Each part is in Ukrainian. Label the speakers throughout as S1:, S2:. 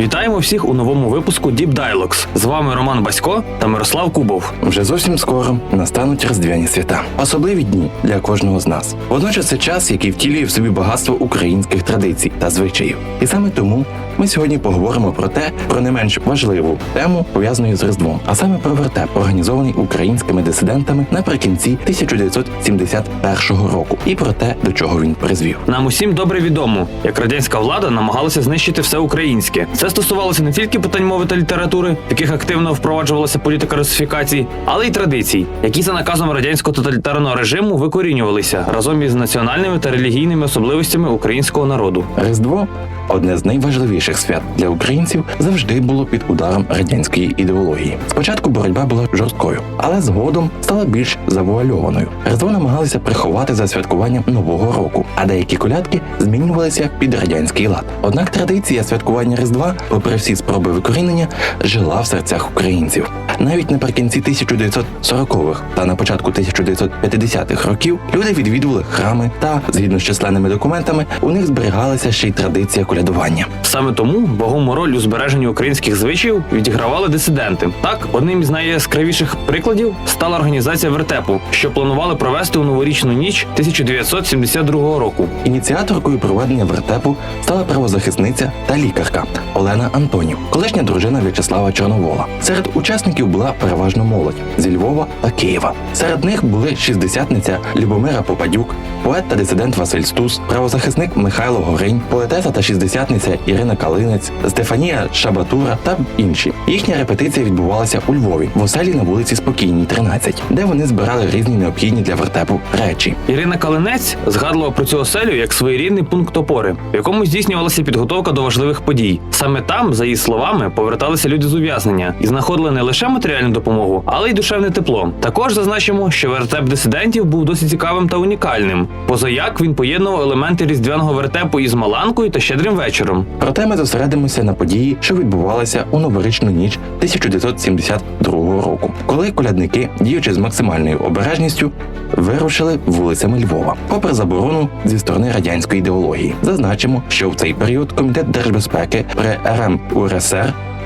S1: Вітаємо всіх у новому випуску Deep Dialogues. З вами Роман Басько та Мирослав Кубов.
S2: Вже зовсім скоро настануть різдвяні свята, особливі дні для кожного з нас. Водночас це час, який втілює в собі багатство українських традицій та звичаїв. І саме тому ми сьогодні поговоримо про те, про не менш важливу тему пов'язану з Різдвом, а саме про вертеп, організований українськими дисидентами наприкінці 1971 року, і про те, до чого він призвів.
S1: Нам усім добре відомо, як радянська влада намагалася знищити все українське. Це стосувалося не тільки питань мови та літератури, в яких активно впроваджувалася політика русифікації, але й традицій, які за наказом радянського тоталітарного режиму викорінювалися разом із національними та релігійними особливостями українського народу.
S2: Різдво одне з найважливіших свят для українців завжди було під ударом радянської ідеології. Спочатку боротьба була жорсткою, але згодом стала більш завуальованою. Різдво намагалися приховати за святкуванням нового року, а деякі колядки змінювалися під радянський лад. Однак традиція святкування Різдва, попри всі спроби викорінення, жила в серцях українців. Навіть наприкінці 1940-х та на початку 1950-х років люди відвідували храми та, згідно з численними документами, у них зберігалася ще й традиція колядування.
S1: Саме тому вагому роль у збереженні українських звичаїв відігравали дисиденти. Так, одним із найяскравіших прикладів стала організація вертепу, що планували провести у новорічну ніч 1972 року.
S2: Ініціаторкою проведення вертепу стала правозахисниця та лікарка Олена Антонів, колишня дружина В'ячеслава Чорновола. Серед учасників була переважно молодь зі Львова та Києва. Серед них були шістдесятниця Любомира Попадюк, поет та дисидент Василь Стус, правозахисник Михайло Горинь, поетеса та шістдесятниця Ірина Калинець, Стефанія Шабатура та інші. Їхня репетиція відбувалася у Львові в оселі на вулиці Спокійній, 13, де вони збирали різні необхідні для вертепу речі.
S1: Ірина Калинець згадувала про цю оселю як своєрідний пункт опори, в якому здійснювалася підготовка до важливих подій. Саме там, за її словами, поверталися люди з ув'язнення і знаходили не лише матеріальну допомогу, але й душевне тепло. Також зазначимо, що вертеп дисидентів був досить цікавим та унікальним. Позаяк він поєднував елементи різдвяного вертепу із маланкою та щедрим вечором.
S2: Проте ми зосередимося на події, що відбувалися у новорічну ніч 1972 року, коли колядники, діючи з максимальною обережністю, вирушили вулицями Львова, попри заборону зі сторони радянської ідеології. Зазначимо, що в цей період комітет держбезпеки при РМ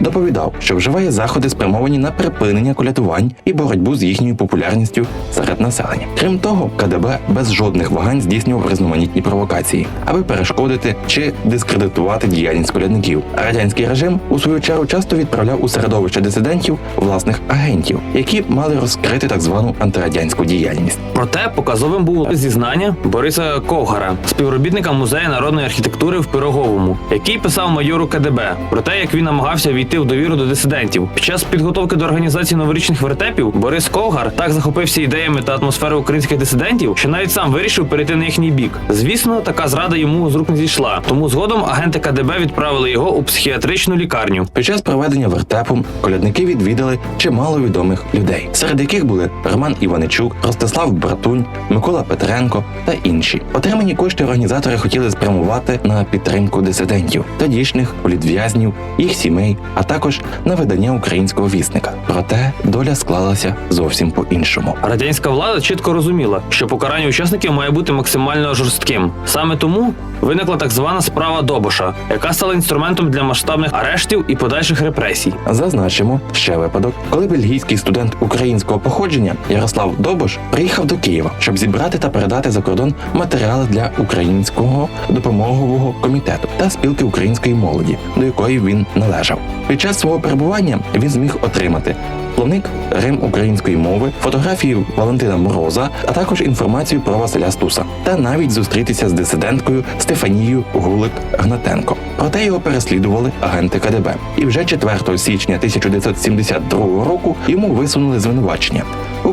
S2: доповідав, що вживає заходи спрямовані на припинення колядувань і боротьбу з їхньою популярністю серед населення. Крім того, КДБ без жодних вагань здійснював різноманітні провокації, аби перешкодити чи дискредитувати діяльність колядників. Радянський режим у свою чергу часто відправляв у середовище дисидентів власних агентів, які мали розкрити так звану антирадянську діяльність.
S1: Проте показовим було зізнання Бориса Ковгара, співробітника музею народної архітектури в Пироговому, який писав майору КДБ про те, як він намагався війти в довіру до дисидентів. Під час підготовки до організації новорічних вертепів Борис Ковгар так захопився ідеями та атмосферою українських дисидентів, що навіть сам вирішив перейти на їхній бік. Звісно, така зрада йому з рук не зійшла. Тому згодом агенти КДБ відправили його у психіатричну лікарню.
S2: Під час проведення вертепу колядники відвідали чимало відомих людей, серед яких були Роман Іваничук, Ростислав Братунь, Микола Петренко та інші. Отримані кошти організатори хотіли спрямувати на підтримку дисидентів, тодішніх політв'язнів, їх сімей, а також на видання українського вісника. Проте доля склалася зовсім по-іншому.
S1: Радянська влада чітко розуміла, що покарання учасників має бути максимально жорстким. Саме тому виникла так звана справа Добоша, яка стала інструментом для масштабних арештів і подальших репресій.
S2: Зазначимо ще випадок, коли бельгійський студент українського походження Ярослав Добош приїхав до Києва, щоб зібрати та передати за кордон матеріали для українського допомогового комітету та спілки української молоді, до якої він належав. Під час свого перебування він зміг отримати. Словник Рим української мови, фотографії Валентина Мороза, а також інформацію про Василя Стуса, та навіть зустрітися з дисиденткою Стефанією Гулик Гнатенко. Проте його переслідували агенти КДБ. І вже 4 січня 1972 року йому висунули звинувачення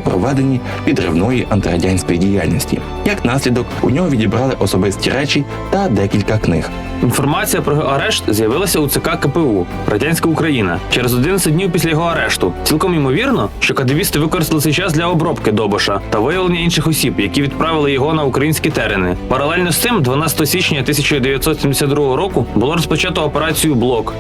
S2: проведенні підривної антирадянської діяльності. Як наслідок, у нього відібрали особисті речі та декілька книг.
S1: Інформація про арешт з'явилася у ЦК КПУ Радянська Україна через 11 днів після його арешту. Цілком ймовірно, що кадебісти використали цей час для обробки Добоша та виявлення інших осіб, які відправили його на українські терени. Паралельно з цим, 12 січня 1972 року було розпочато операцію Блок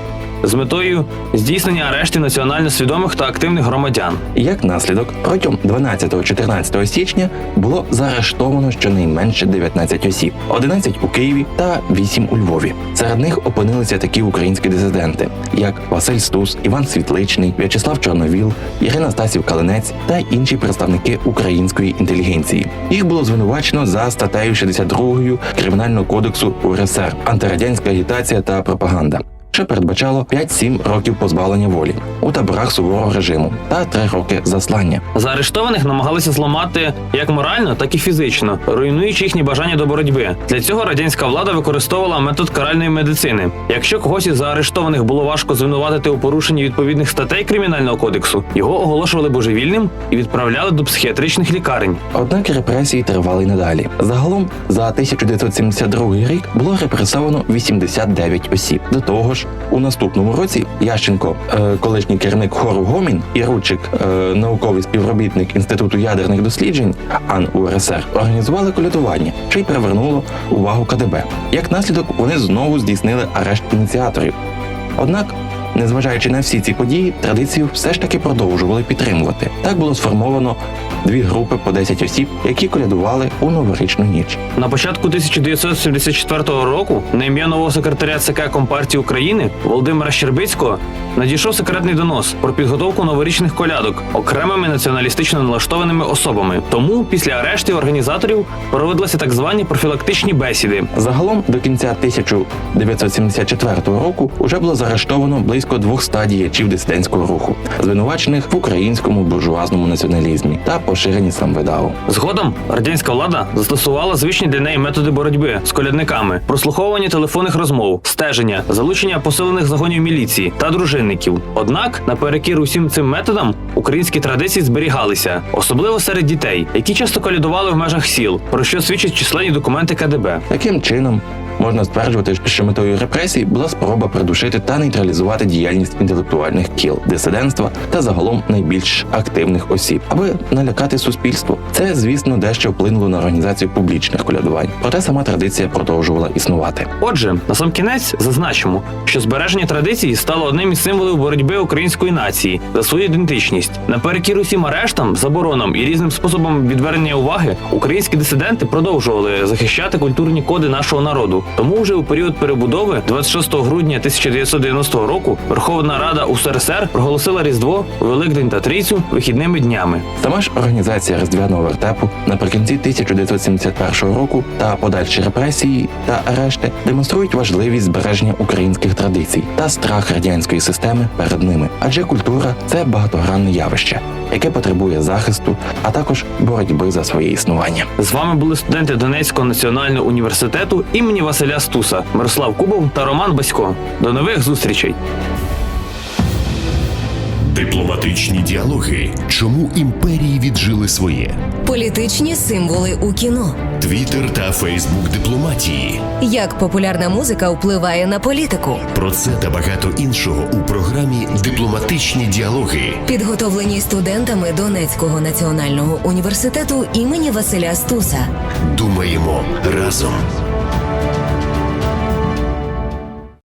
S1: з метою здійснення арештів національно свідомих та активних громадян.
S2: Як наслідок, протягом 12-14 січня було заарештовано щонайменше 19 осіб, 11 у Києві та 8 у Львові. Серед них опинилися такі українські дисиденти, як Василь Стус, Іван Світличний, В'ячеслав Чорновіл, Ірина Стасів Калинець та інші представники української інтелігенції. Їх було звинувачено за статтею 62 Кримінального кодексу УРСР антирадянська агітація та пропаганда. Що передбачало 5-7 років позбавлення волі у таборах суворого режиму та 3 роки заслання.
S1: Заарештованих намагалися зламати як морально, так і фізично, руйнуючи їхні бажання до боротьби. Для цього радянська влада використовувала метод каральної медицини. Якщо когось із заарештованих було важко звинуватити у порушенні відповідних статей кримінального кодексу, його оголошували божевільним і відправляли до психіатричних лікарень.
S2: Однак репресії тривали й надалі. Загалом за 1972 рік було репресовано 89 осіб. До того ж, у наступному році Ященко, е, колишній керівник хору Гомін, і Рудчик, е, науковий співробітник Інституту ядерних досліджень АН УРСР, організували колядування, що й привернуло увагу КДБ. Як наслідок, вони знову здійснили арешт ініціаторів. Однак, незважаючи на всі ці події, традицію все ж таки продовжували підтримувати. Так було сформовано дві групи по 10 осіб, які колядували у новорічну ніч.
S1: На початку 1974 року на ім'я нового секретаря ЦК Компартії України Володимира Щербицького надійшов секретний донос про підготовку новорічних колядок окремими націоналістично налаштованими особами. Тому після арештів організаторів проводилися так звані профілактичні бесіди.
S2: Загалом до кінця 1974 року уже було заарештовано близько 200 діячів дисидентського руху, звинувачених в українському буржуазному націоналізмі та поширенні самвидаву.
S1: Згодом радянська влада застосувала звичні для неї методи боротьби з колядниками, прослуховування телефонних розмов, стеження, залучення посилених загонів міліції та дружинників. Однак, наперекір усім цим методам, українські традиції зберігалися, особливо серед дітей, які часто колядували в межах сіл, про що свідчать численні документи КДБ.
S2: Таким чином. Можна стверджувати, що метою репресій була спроба придушити та нейтралізувати діяльність інтелектуальних кіл, дисидентства та загалом найбільш активних осіб, аби налякати суспільство. Це, звісно, дещо вплинуло на організацію публічних колядувань, проте сама традиція продовжувала існувати.
S1: Отже, на сам кінець зазначимо, що збереження традицій стало одним із символів боротьби української нації за свою ідентичність. Наперекір усім арештам, заборонам і різним способам відвернення уваги, українські дисиденти продовжували захищати культурні коди нашого народу. Тому вже у період перебудови, 26 грудня 1990 року, Верховна Рада УСРСР проголосила Різдво, Великдень та Трійцю вихідними днями.
S2: Сама ж організація різдвяного вертепу наприкінці 1971 року та подальші репресії та арешти демонструють важливість збереження українських традицій та страх радянської системи перед ними, адже культура це багатогранне явище, яке потребує захисту, а також боротьби за своє існування.
S1: З вами були студенти Донецького національного університету імені Василя Стуса, Мирослав Кубов та Роман Басько. До нових зустрічей!
S3: Дипломатичні діалоги. Чому імперії віджили своє?
S4: Політичні символи у кіно.
S3: Твіттер та Фейсбук дипломатії.
S4: Як популярна музика впливає на політику.
S3: Про це та багато іншого у програмі Дипломатичні діалоги.
S4: Підготовлені студентами Донецького національного університету імені Василя Стуса.
S3: Думаємо разом.